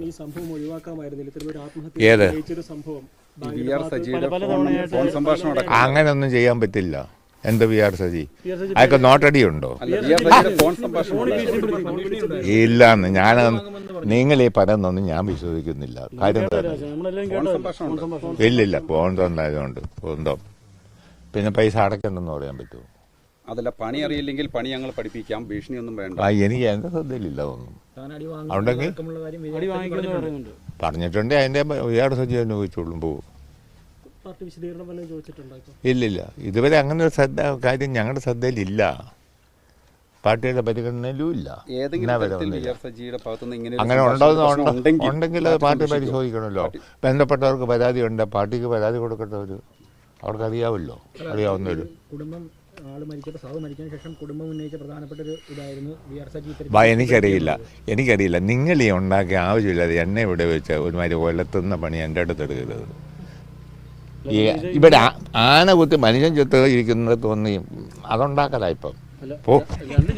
ഈ സംഭവം ഒഴിവാക്കാമായിരുന്നില്ല ആത്മഹത്യ ചെയ്യാൻ പറ്റില്ല എന്ത് വി ആർ സജി അതൊക്കെ നോട്ടടി ഉണ്ടോ. ഇല്ലാന്ന് ഞാൻ നിങ്ങൾ ഈ പരന്നൊന്നും ഞാൻ വിശ്വസിക്കുന്നില്ല കാര്യം എന്താ? നമ്മളെല്ലാം ഫോൺ സംഭാഷണം ഉണ്ട്. ഇല്ലില്ല ഫോൺ ഉണ്ടായതുകൊണ്ട് എന്തോ പിന്നെ പൈസ അടയ്ക്കണ്ടെന്ന് പറയാൻ പറ്റുമോ അതല്ല പണി അറിയില്ലെങ്കിൽ പണി ഞങ്ങൾ പഠിപ്പിക്കാം. ഭീഷണിയൊന്നും വേണ്ട. ആ എനിക്ക് എന്റെ ശ്രദ്ധയിലില്ല ഒന്നും അതുണ്ടെങ്കിൽ അടി വാങ്ങിക്കുമെന്ന് പറയുന്നുണ്ട്. പറഞ്ഞിട്ടുണ്ട് അതിന്റെ വി ആർ സജി അനുഭവിച്ചോളും പോകും ഇല്ലില്ല. ഇതുവരെ അങ്ങനെ ഒരു ശ്രദ്ധ കാര്യം ഞങ്ങളുടെ ശ്രദ്ധയിലില്ല. പാർട്ടിയുടെ പരിഗണനയിലും ഇല്ല. അങ്ങനെ ഉണ്ടെങ്കിൽ അത് പാർട്ടി. പരിശോധിക്കണമല്ലോ. ബന്ധപ്പെട്ടവർക്ക് പരാതി ഉണ്ട് പാർട്ടിക്ക് പരാതി കൊടുക്കേണ്ടവർ അവർക്ക് അറിയാമല്ലോ അറിയാവുന്നവർ കുടുംബം ആൾ മരിച്ചപ്പോൾ സാവ് മരിച്ചതിന് ശേഷം കുടുംബം ഉന്നയിച്ച പ്രധാനപ്പെട്ട ഒരു ഇതായിരുന്നു വി ആർ സജി വാ എനിക്കറിയില്ല. എനിക്കറിയില്ല. നിങ്ങൾ ഈ ഉണ്ടാക്കിയ ആവശ്യമില്ലാതെ എന്നെ ഇവിടെ വെച്ച് ഒരുമാതിരി കൊല്ലത്തുന്ന പണി എന്റെ അടുത്ത് എടുക്കരുത്. ഈ ഇവിടെ ആന കുത്തി മനുഷ്യൻ ചെത്ത് ഇരിക്കുന്നത് തോന്നി. അതുണ്ടാക്കലാ ഇപ്പം. ചോദിച്ചിട്ടുണ്ട്